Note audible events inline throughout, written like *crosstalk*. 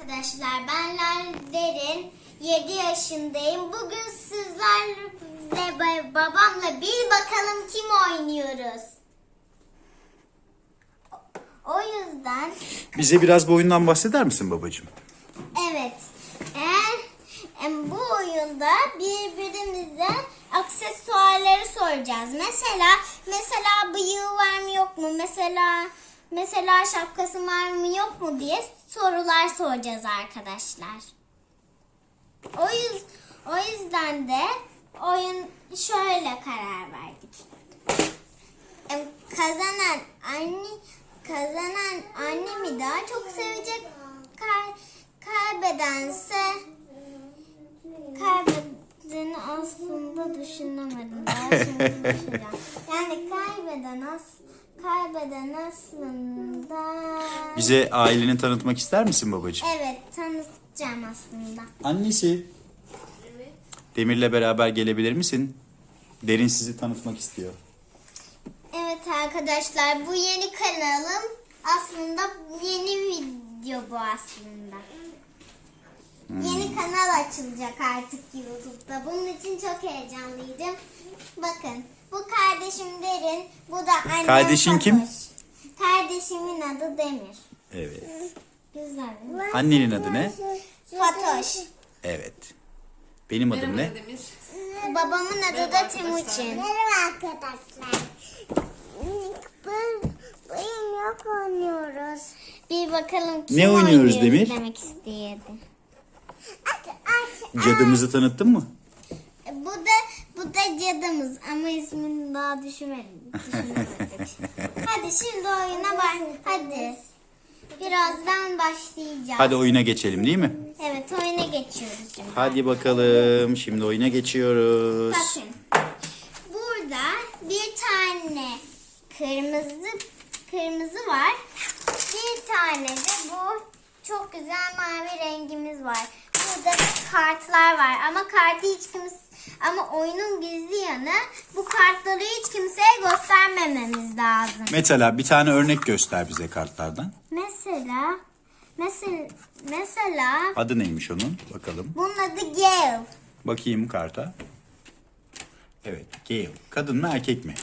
Arkadaşlar ben Lal Derin 7 yaşındayım. Bugün sizlerle ba- babamla bir bakalım kim oynuyoruz. O yüzden Bize biraz bu oyundan bahseder misin babacığım? evet em, bu oyunda birbirimize aksesuarları soracağız. Mesela mesela bıyığı var mı yok mu? Mesela mesela şapkası var mı yok mu diye sorular soracağız arkadaşlar. O, yüz, o yüzden de oyun şöyle karar verdik. Kazanan anne kazanan annemi daha çok sevecek. Kay, kaybedense kaybedeni aslında düşünemedim. Yani kaybeden as kaybeden aslında Bize aileni tanıtmak ister misin babacığım? evet tanıtacağım aslında. Annesi. Demir'le beraber gelebilir misin? Derin sizi tanıtmak istiyor. Evet arkadaşlar bu yeni kanalım aslında yeni video bu aslında. Yeni kanal açılacak artık YouTube'da. Bunun için çok heyecanlıydım. Bakın bu kardeşim Derin, bu da annem Kardeşin kim? Fatoş. Kardeşimin adı Demir. Evet. Güzel. Annenin adı ne? Fatoş. Evet. Benim adım ne? Babamın adı da Timuçin. Merhaba arkadaşlar. Bu bugün yok oynuyoruz. Bir bakalım kim Ne oynuyoruz Demir? demek istedi. Aç aç. Cadımızı tanıttın mı? Bu da bu da cadımız ama ismini daha düşünmedim. düşünmedik. *laughs* hadi şimdi oyuna baş. Hadi. Birazdan başlayacağız. Hadi oyuna geçelim değil mi? Evet oyuna geçiyoruz şimdi. Hadi bakalım. Şimdi oyuna geçiyoruz. Bakın. Burada bir tane kırmızı kırmızı var. Bir tane de bu çok güzel mavi rengimiz var. Burada da kartlar var ama kartı hiç kimse ama oyunun gizli yanı bu kartları hiç kimseye göstermememiz lazım. Mesela bir tane örnek göster bize kartlardan. Mesela mesela mesela Adı neymiş onun? Bakalım. bunun adı Gale. Bakayım karta. Evet. Gail. Kadın mı erkek mi?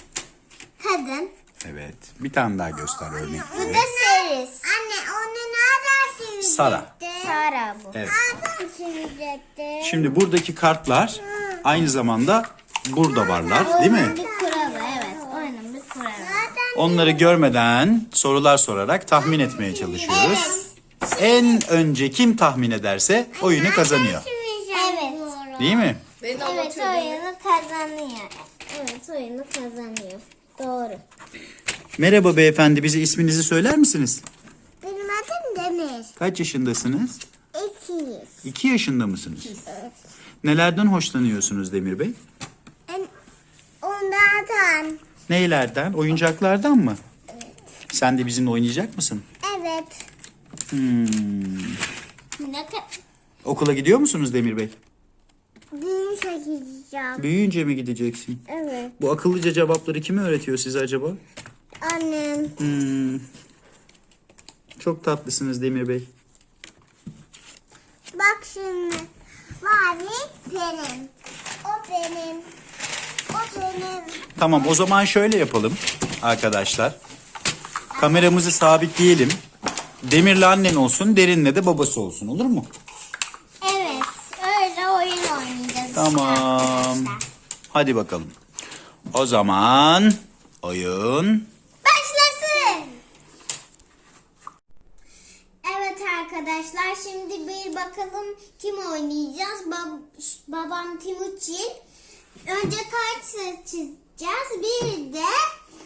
Kadın. Evet. Bir tane daha göster Bu örnekleri. da Seris. Anne onu nereden sürecekti? Sara. Sara bu. Evet. Nereden? Şimdi buradaki kartlar aynı zamanda burada varlar değil mi? Oyunun bir kuralı evet. Oyunun bir kuralı. Onları görmeden sorular sorarak tahmin etmeye çalışıyoruz. En önce kim tahmin ederse oyunu kazanıyor. Evet. Değil mi? Beni Evet anlatıyor oyunu kazanıyor. Evet oyunu kazanıyor. Doğru. Merhaba beyefendi bize isminizi söyler misiniz? Benim adım Demir. Kaç yaşındasınız? İkiyiz. İki yaşında mısınız? Nelerden hoşlanıyorsunuz Demir Bey? Onlardan. Neylerden? Oyuncaklardan mı? Sen de bizimle oynayacak mısın? Evet. Hmm. Ne Okula gidiyor musunuz Demir Bey? Büyümüşe gideceğim. Büyüyünce mi gideceksin? Evet. Bu akıllıca cevapları kim öğretiyor size acaba? Annem. Hmm. Çok tatlısınız Demir Bey. Bak şimdi. Mavi benim. O benim. O benim. Tamam o zaman şöyle yapalım arkadaşlar. Kameramızı sabitleyelim. Demir'le annen olsun, Derin'le de babası olsun olur mu? Evet. Öyle oyun oynayacağız. Tamam. arkadaşlar. Hadi bakalım. O zaman oyun Başlasın. Evet arkadaşlar şimdi bir bakalım kim oynayacağız. Bab- ş- babam Timuçin. Önce kart seçeceğiz. Bir de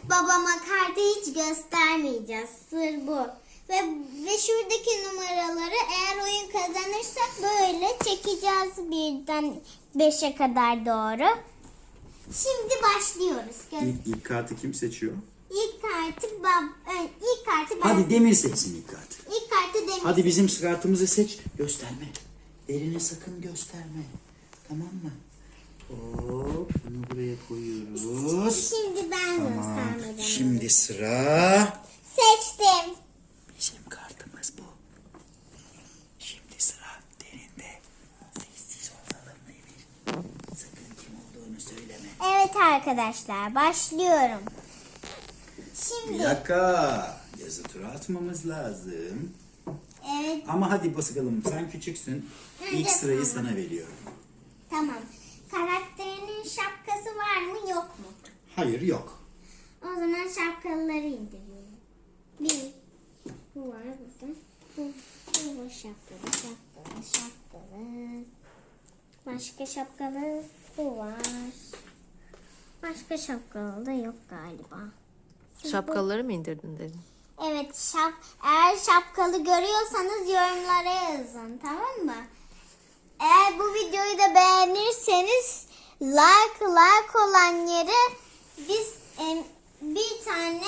babama kartı hiç göstermeyeceğiz. Sır bu. Ve, ve şuradaki numaraları eğer oyun kazanırsak böyle çekeceğiz birden beşe kadar doğru. Şimdi başlıyoruz. Gö- İlk, ilk kartı kim seçiyor? İlk kartı bab ö- ilk kartı ben. Hadi Demir seçsin ilk kartı. İlk kartı demir. Hadi bizim kartımızı seç. Gösterme. Derine sakın gösterme. Tamam mı? Hop bunu buraya koyuyoruz. Şimdi ben tamam. Şimdi sıra. Seçtim. Bizim kartımız bu. Şimdi sıra derinde. Sessiz olalım Emir. Sakın kim olduğunu söyleme. Evet arkadaşlar başlıyorum. Şimdi. Bir dakika. Yazı tura atmamız lazım. Evet. Ama hadi basalım. Sen küçüksün. İlk sırayı sana veriyorum. Hayır yok. O zaman şapkalıları indiriyorum. Bir. Bu var burada. Bu, bu var şapkalı, şapkalı, şapkalı. Başka şapkalı bu var. Başka şapkalı da yok galiba. Şapkaları mı indirdin dedin? Evet, şap eğer şapkalı görüyorsanız yorumlara yazın, tamam mı? Eğer bu videoyu da beğenirseniz like like olan yere biz em, bir tane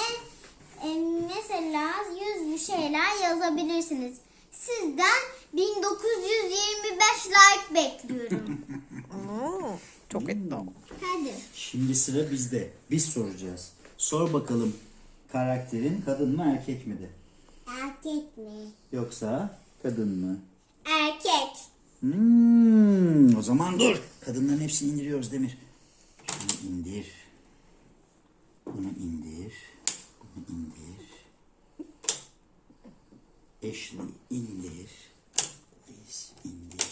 em, mesela yüz bir şeyler yazabilirsiniz. Sizden 1925 like bekliyorum. *laughs* Oo, çok iddia. Hadi. Şimdi sıra bizde. Biz soracağız. Sor bakalım karakterin kadın mı erkek mi de? Erkek mi? Yoksa kadın mı? Erkek. Hmm, o zaman dur. Kadınların hepsini indiriyoruz Demir. Şunu indir. Bunu indir. Bunu indir. Ashley indir. Liz indir.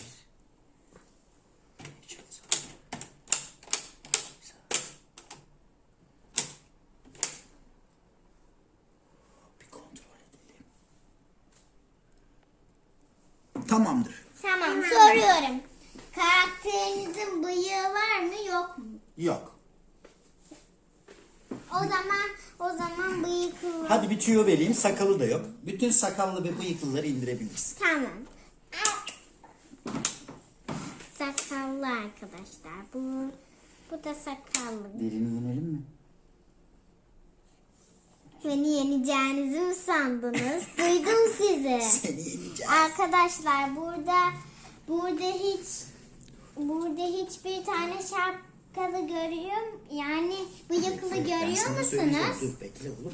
Bir kontrol edelim. Tamamdır. Tamam, soruyorum. Karakterinizin bıyığı var mı yok mu? Yok. O zaman o zaman bıyıklı. Hadi bir tüyo vereyim. Sakalı da yok. Bütün sakallı ve bıyıklıları indirebilirsin. Tamam. Sakallı arkadaşlar. Bu bu da sakallı. Derini yenelim mi? Beni yeneceğinizi mi sandınız? *laughs* Duydum sizi. *laughs* Seni yeneceğim. Arkadaşlar burada burada hiç burada hiçbir tane şapkalı görüyorum. Yani bıyıklı Ben görüyor sana söyleyeceğim. musunuz? Dur bekle oğlum.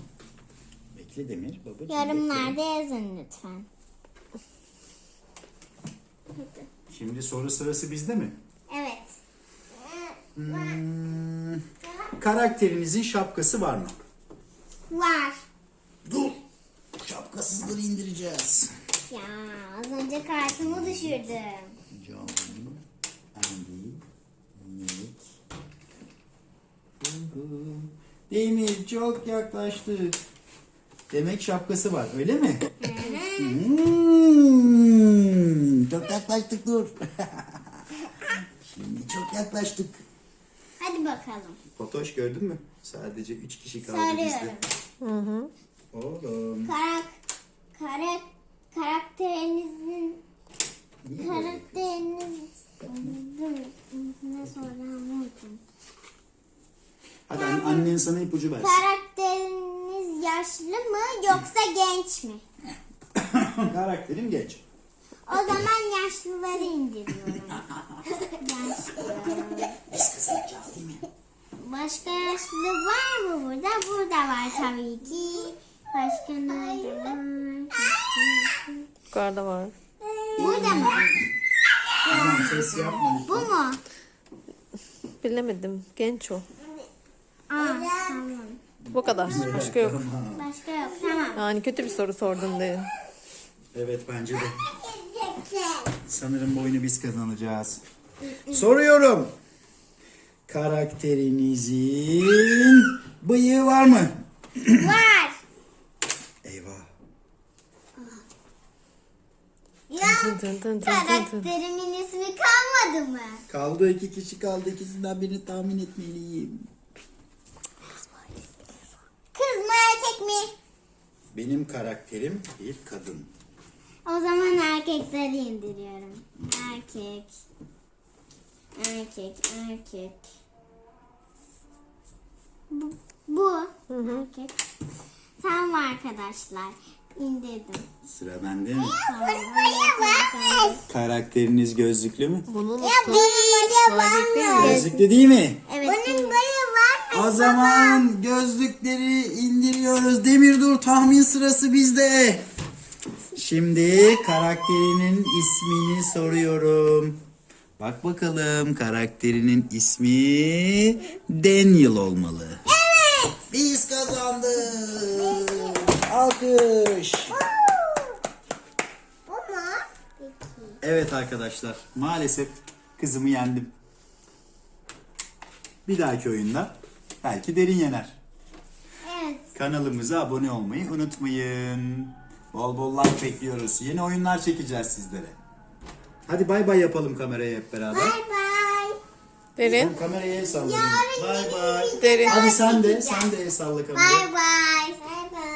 Bekle Demir. Babacığım Yorumlarda bekle. yazın lütfen. Şimdi soru sırası bizde mi? Evet. Hmm, karakterinizin şapkası var mı? Var. Dur. Şapkasızları indireceğiz. Ya az önce kartımı düşürdüm. John, çok yaklaştık. Demek şapkası var öyle mi? Hmm, çok yaklaştık dur. *laughs* Şimdi çok yaklaştık. Hadi bakalım. Fotoş gördün mü? Sadece 3 kişi kaldı Söylüyorum. bizde. Oğlum. Karak, karak, karakterinizin niye böyle? karakteriniz dur ne soracağımı unuttum. Hadi an- annen sana ipucu versin. Karakteriniz yaşlı mı yoksa genç mi? *coughs* Karakterim genç. O zaman yaşlıları indiriyorum. *coughs* Yaşlı. Biz kazanacağız değil mi? Başka yaşlı var mı burada? Burada var tabii ki. Başka nerede var? Yukarıda var. Burada mı? Tamam ses yapma. Bu mu? Bilemedim. Genç o. Bu kadar. Başka yok. Başka yok. Tamam. Yani kötü bir soru sordun diye. Evet bence de. Sanırım bu oyunu biz kazanacağız. Soruyorum. Karakterinizin bıyığı var mı? Var. Eyvah. Ya Tın tın tın tın tın tın. karakterimin ismi kalmadı mı? Kaldı iki kişi kaldı. İkisinden birini tahmin etmeliyim. Kız mı erkek mi? Benim karakterim bir kadın. O zaman erkekleri indiriyorum. Erkek. Erkek, erkek. Bu. bu. Erkek. Tamam arkadaşlar. İndirdim. Sıra bende. Tamam. var. Karakteriniz gözlüklü mü? Bunu unuttum. Benim Vay, değil mi? Gözlüklü değil mi? Evet. Bunun var. O zaman gözlükleri indiriyoruz. Demir dur tahmin sırası bizde. Şimdi karakterinin ismini soruyorum. Bak bakalım karakterinin ismi Daniel olmalı. Evet. Biz kazandık. Alkış. Evet arkadaşlar maalesef kızımı yendim. Bir dahaki oyunda belki derin yener. Evet. Kanalımıza abone olmayı unutmayın. Bol bol like bekliyoruz. Yeni oyunlar çekeceğiz sizlere. Hadi bay bay yapalım kameraya hep beraber. Bay bay. Derin. Oğlum kameraya el sallayın. Yarın Bay bay. Derin. Hadi sen de, sen de el salla kameraya. Bay bay. Bay bay.